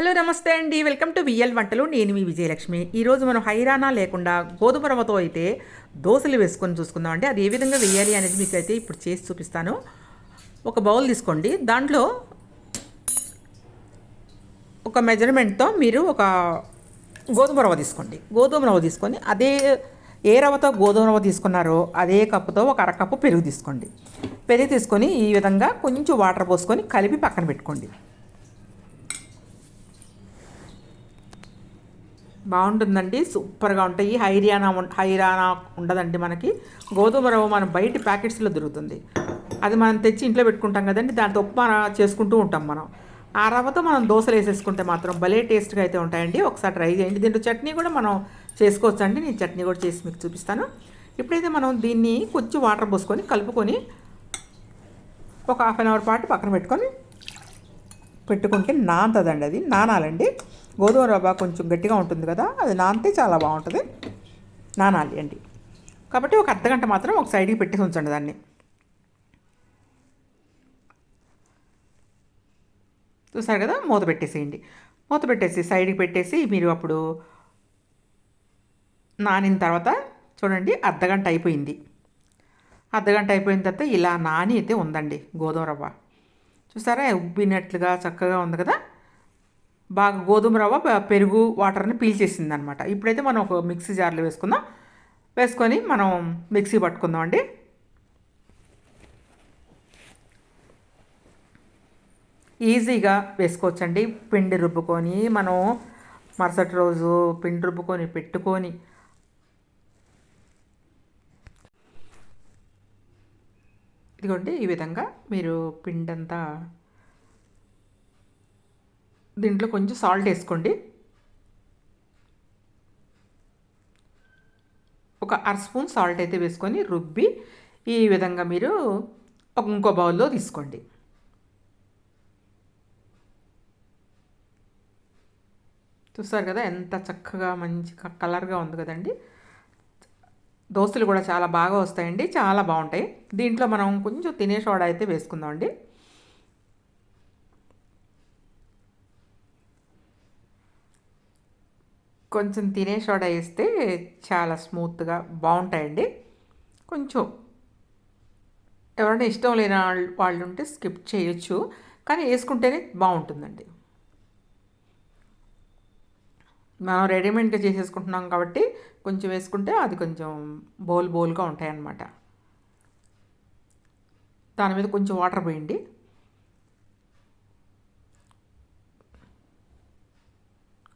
Hello నమస్తే అండి. Welcome to VL వంటలు. నేను మీ విజయలక్ష్మి. ఈరోజు మనం హైరానా లేకుండా గోధుమ రవ్వతో అయితే దోశలు వేసుకొని చూసుకుందాం అండి. అది ఏ విధంగా వేయాలి అనేది మీకు అయితే ఇప్పుడు చేసి చూపిస్తాను. ఒక బౌల్ తీసుకోండి. దాంట్లో ఒక మెజర్మెంట్తో మీరు ఒక గోధుమ రవ్వ తీసుకోండి. గోధుమ రవ్వ తీసుకొని అదే ఏ రవ్వతో గోధుమ రవ్వ తీసుకున్నారో అదే కప్పుతో ఒక అరకప్పు పెరుగు తీసుకోండి. పెరుగు తీసుకొని ఈ విధంగా కొంచెం వాటర్ పోసుకొని కలిపి పక్కన పెట్టుకోండి. బాగుంటుందండి సూపర్గా ఉంటాయి. హైరియానా హైరానా ఉండదండి మనకి. గోధుమ రవ్వ మనం బయట ప్యాకెట్స్లో దొరుకుతుంది. అది మనం తెచ్చి ఇంట్లో పెట్టుకుంటాం కదండి దాంతో ఉప్మా చేసుకుంటూ ఉంటాం మనం. ఆ రవ్వతో మనం దోశలు వేసేసుకుంటే మాత్రం భలే టేస్ట్గా అయితే ఉంటాయండి. ఒకసారి ట్రై చేయండి. దీంట్లో చట్నీ కూడా మనం చేసుకోవచ్చు అండి నేను చట్నీ కూడా చేసి మీకు చూపిస్తాను. ఇప్పుడైతే మనం దీన్ని కొంచెం వాటర్ పోసుకొని కలుపుకొని ఒక హాఫ్ అన్ అవర్ పాటు పక్కన పెట్టుకొని పెట్టుకుంటే నానుతుందండి అది. నానాలండి. గోధుమ రవ్వ కొంచెం గట్టిగా ఉంటుంది కదా అది నానితే చాలా బాగుంటుంది. నానాలి అండి. కాబట్టి ఒక అర్ధగంట మాత్రం ఒక సైడ్కి పెట్టేసి ఉంచండి దాన్ని. చూసారు కదా? మూత పెట్టేసేయండి. మూత పెట్టేసి సైడ్కి పెట్టేసి మీరు అప్పుడు నానిన తర్వాత చూడండి అర్ధగంట అయిపోయింది. అర్ధగంట అయిపోయిన తర్వాత ఇలా నాని అయితే ఉందండి గోధుమ రవ్వ. చూసారా? ఉబ్బినట్లుగా చక్కగా ఉంది కదా? బాగా గోధుమ రవ్వ పెరుగు వాటర్ని పీల్చేసింది అనమాట ఇప్పుడైతే మనం ఒక మిక్సీ జార్లో వేసుకుందాం. వేసుకొని మనం మిక్సీ పట్టుకుందాం అండి. ఈజీగా వేసుకోవచ్చండి. పిండి రుబ్బుకొని మనం మరుసటి రోజు పిండి రుబ్బుకొని పెట్టుకొని ఇదిగోండి ఈ విధంగా మీరు పిండి అంతా దీంట్లో కొంచెం సాల్ట్ వేసుకోండి. ఒక అర స్పూన్ సాల్ట్ అయితే వేసుకొని రుబ్బి ఈ విధంగా మీరు ఒక ఇంకో బౌల్లో తీసుకోండి. చూస్తారు కదా ఎంత చక్కగా మంచి కలర్గా ఉంది కదండి. దోస్తులు కూడా చాలా బాగా వస్తాయండి చాలా బాగుంటాయి. దీంట్లో మనం కొంచెం తినే సోడా అయితే వేసుకుందామండి కొంచెం తినే సోడా వేస్తే చాలా స్మూత్గా బాగుంటాయండి. కొంచెం ఎవరైనా ఇష్టం లేని వాళ్ళు వాళ్ళు ఉంటే స్కిప్ చేయొచ్చు కానీ వేసుకుంటేనే బాగుంటుందండి. మనం రెడీమేడ్గా చేసేసుకుంటున్నాం కాబట్టి కొంచెం వేసుకుంటే అది కొంచెం బౌల్ బౌల్గా ఉంటాయి అన్నమాట దాని మీద కొంచెం వాటర్ పోయండి.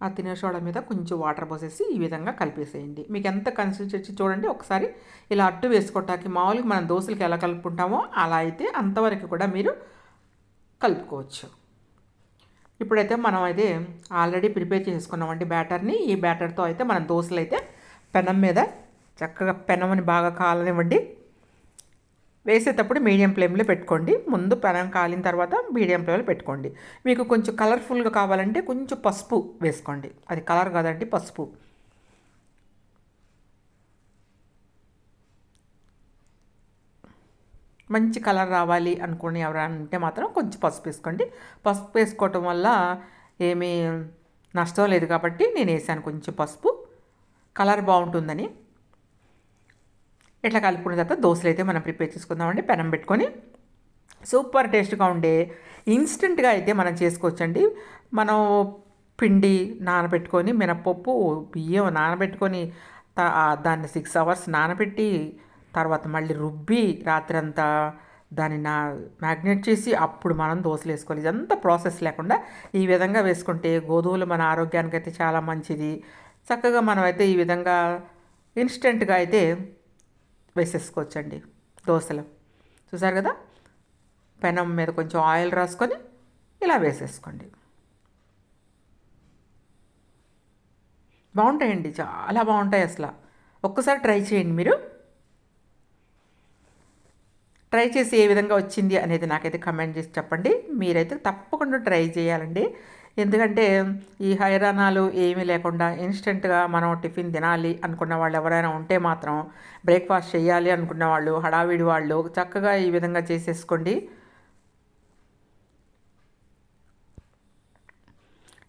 ఆ తినే సోడా మీద కొంచెం వాటర్ పోసేసి ఈ విధంగా కలిపేసేయండి. మీకు ఎంత కన్సిస్టెన్సీ చూడండి ఒకసారి ఇలా అట్టు వేసుకోవటానికి మామూలుగా మనం దోశలకి ఎలా కలుపుకుంటామో అలా అయితే అంతవరకు కూడా మీరు కలుపుకోవచ్చు. ఇప్పుడైతే మనం అయితే ఆల్రెడీ ప్రిపేర్ చేసుకున్నామండి బ్యాటర్ని. ఈ బ్యాటర్తో అయితే మనం దోశలు అయితే పెనం మీద చక్కగా పెనమని బాగా కాలనివ్వండి. వేసేటప్పుడు మీడియం ఫ్లేమ్లో పెట్టుకోండి. ముందు పెనం కాలిన తర్వాత మీడియం ఫ్లేమ్లో పెట్టుకోండి. మీకు కొంచెం కలర్ఫుల్గా కావాలంటే కొంచెం పసుపు వేసుకోండి. అది కలర్ కాదండి పసుపు. మంచి కలర్ రావాలి అనుకుని ఎవరైనా ఉంటే మాత్రం కొంచెం పసుపు వేసుకోండి. పసుపు వేసుకోవటం వల్ల ఏమీ నష్టం లేదు కాబట్టి నేను వేసాను కొంచెం పసుపు. కలర్ బాగుంటుందని. ఇట్లా కలుపుకున్న తర్వాత దోశలు అయితే మనం ప్రిపేర్ చేసుకుందామండి. పెనం పెట్టుకొని సూపర్ టేస్ట్గా ఉండే ఇన్స్టెంట్గా అయితే మనం చేసుకోవచ్చండి. మనం పిండి నానబెట్టుకొని మినపప్పు బియ్యం నానబెట్టుకొని దాన్ని సిక్స్ అవర్స్ నానబెట్టి తర్వాత మళ్ళీ రుబ్బి రాత్రంతా దాన్ని నా మ్యాగ్నేట్ చేసి అప్పుడు మనం దోశలు వేసుకోవాలి. ఇదంతా ప్రాసెస్ లేకుండా ఈ విధంగా వేసుకుంటే గోధుమలు మన ఆరోగ్యానికి అయితే చాలా మంచిది. చక్కగా మనం అయితే ఈ విధంగా ఇన్స్టెంట్గా అయితే వేసేసుకోవచ్చండి దోశలు. చూసారు కదా? పెనం మీద కొంచెం ఆయిల్ రాసుకొని ఇలా వేసేసుకోండి. బాగుంటాయండి చాలా బాగుంటాయి అసలు. ఒక్కసారి ట్రై చేయండి మీరు. ట్రై చేసి ఏ విధంగా వచ్చింది అనేది నాకైతే కమెంట్ చేసి చెప్పండి. మీరైతే తప్పకుండా ట్రై చేయాలండి. ఎందుకంటే ఈ హైరాణాలు ఏమీ లేకుండా ఇన్స్టెంట్గా మనం టిఫిన్ తినాలి అనుకున్న వాళ్ళు ఎవరైనా ఉంటే మాత్రం బ్రేక్ఫాస్ట్ చేయాలి అనుకున్న వాళ్ళు హడావిడి వాళ్ళు చక్కగా ఈ విధంగా చేసేసుకోండి.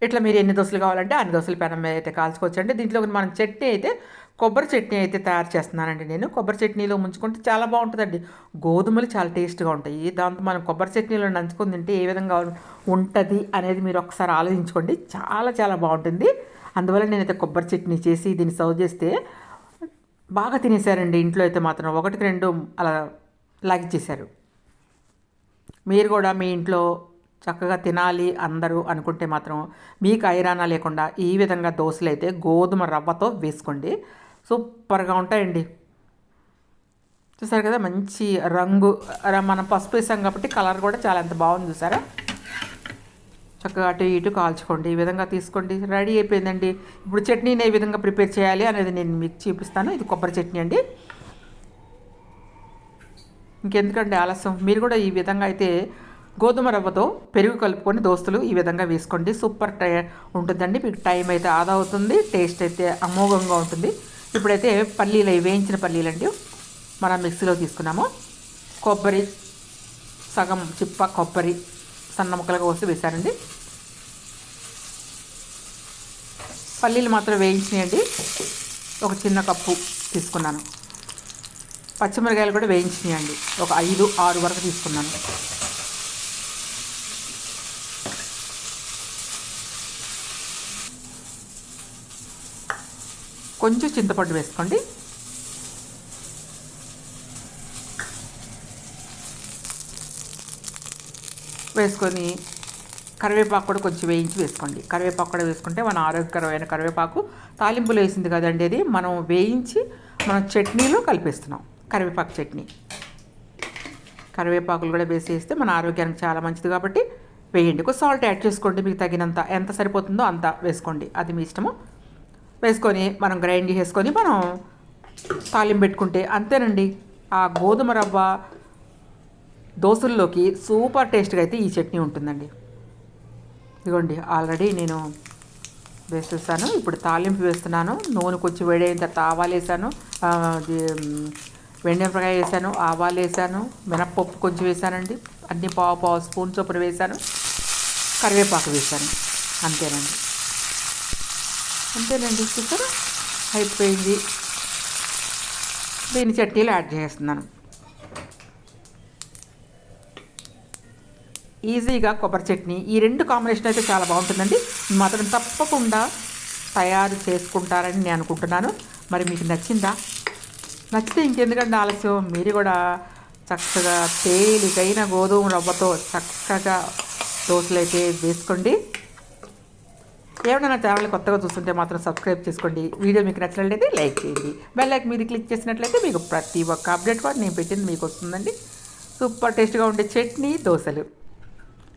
ఇట్లా మీరు ఎన్ని దోశలు కావాలంటే అన్ని దోశలు పెనం అయితే కాల్చుకోవచ్చు అండి దీంట్లో మనం చట్నీ అయితే కొబ్బరి చట్నీ అయితే తయారు చేస్తున్నానండి నేను. కొబ్బరి చట్నీలో ముంచుకుంటే చాలా బాగుంటుందండి. గోధుమలు చాలా టేస్ట్గా ఉంటాయి. దాంతో మనం కొబ్బరి చట్నీలో నంచుకొని తింటే ఏ విధంగా ఉంటుంది అనేది మీరు ఒకసారి ఆలోచించుకోండి. చాలా చాలా బాగుంటుంది. అందువల్ల నేనైతే కొబ్బరి చట్నీ చేసి దీన్ని సర్వ్ చేస్తే బాగా తినేసారండి. ఇంట్లో అయితే మాత్రం ఒకటికి రెండు అలా లాగిచ్చేశారు మీరు కూడా మీ ఇంట్లో చక్కగా తినాలి అందరూ అనుకుంటే మాత్రం మీకు ఐరానా లేకుండా ఈ విధంగా దోశలు అయితే గోధుమ రవ్వతో వేసుకోండి. సూపర్గా ఉంటాయండి. చూసారు కదా మంచి రంగు మనం పసుపు వేసాం కాబట్టి కలర్ కూడా చాలా ఎంత బాగుంది చూసారా? చక్కగా అటు ఇటు కాల్చుకోండి ఈ విధంగా తీసుకోండి రెడీ అయిపోయిందండి. ఇప్పుడు చట్నీని ఏ విధంగా ప్రిపేర్ చేయాలి అనేది నేను మీకు చూపిస్తాను. ఇది కొబ్బరి చట్నీ అండి. ఇంకెందుకండి ఆలస్యం? మీరు కూడా ఈ విధంగా అయితే గోధుమ రవ్వతో పెరుగు కలుపుకొని దోస్తులు ఈ విధంగా వేసుకోండి. సూపర్ టై ఉంటుందండి. మీకు టైం అయితే ఆదా అవుతుంది టేస్ట్ అయితే అమోఘంగా ఉంటుంది. ఇప్పుడైతే పల్లీలు వేయించిన పల్లీలు అండి. మనం మిక్సీలో తీసుకున్నాము. కొబ్బరి సగం చిప్ప కొబ్బరి సన్న ముక్కలుగా కోసి వేశారండి. పల్లీలు మాత్రం వేయించినాయండి. ఒక చిన్న కప్పు తీసుకున్నాను. పచ్చిమిరకాయలు కూడా వేయించినాయండి. ఒక ఐదు ఆరు వరకు తీసుకున్నాను. కొంచెం చింతపండు వేసుకోండి. వేసుకొని కరివేపాకు కూడా కొంచెం వేయించి వేసుకోండి. కరివేపాకు కూడా వేసుకుంటే మన ఆరోగ్యకరమైన కరివేపాకు తాలింపులు వేసింది కదండి అది. మనం వేయించి మనం చట్నీలో కలిపేస్తున్నాం. కరివేపాకు చట్నీ. కరివేపాకులు కూడా వేసేస్తే మన ఆరోగ్యానికి చాలా మంచిది కాబట్టి వేయండి. ఒక సాల్ట్ యాడ్ చేసుకోండి. మీకు తగినంత ఎంత సరిపోతుందో అంత వేసుకోండి. అది మీ ఇష్టము. వేసుకొని మనం గ్రైండ్ చేసుకొని మనం తాలింపు పెట్టుకుంటే అంతేనండి. ఆ గోధుమ రవ్వ దోశల్లోకి సూపర్ టేస్ట్గా అయితే ఈ చట్నీ ఉంటుందండి. ఇదిగోండి ఆల్రెడీ నేను వేసేసాను. ఇప్పుడు తాలింపు వేస్తున్నాను. నూనె కొంచెం వేడైన తర్వాత ఆవాలు వేసాను. వెండకాయ వేసాను ఆవాలు వేసాను మినప్పప్పు కొంచెం వేసానండి. అన్ని పావు పావు స్పూన్ చొప్పున వేసాను. కరివేపాకు వేసాను. అంతేనండి. అంతేనండి చూసారా? అయిపోయింది. దీని చట్నీలు యాడ్ చేస్తున్నాను. ఈజీగా కొబ్బరి చట్నీ. ఈ రెండు కాంబినేషన్ అయితే చాలా బాగుంటుందండి. మాత్రం తప్పకుండా తయారు చేసుకుంటారని నేను అనుకుంటున్నాను. మరి మీకు నచ్చిందా? నచ్చితే ఇంకెందుకంటే ఆలస్యం? మీరు కూడా చక్కగా తేలికైన గోధుమ రవ్వతో చక్కగా దోశలు అయితే వేసుకోండి. ఏమైనా నా ఛానల్ కొత్తగా చూస్తుంటే మాత్రం సబ్స్క్రైబ్ చేసుకోండి. వీడియో మీకు నచ్చినట్లయితే లైక్ చేయండి. బెల్ లైక్ మీరు క్లిక్ చేసినట్లయితే మీకు ప్రతి ఒక్క అప్డేట్ కూడా నేను పెట్టింది మీకు వస్తుందండి. సూపర్ టేస్ట్గా ఉండే చట్నీ దోశలు.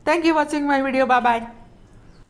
Thank you watching my video bye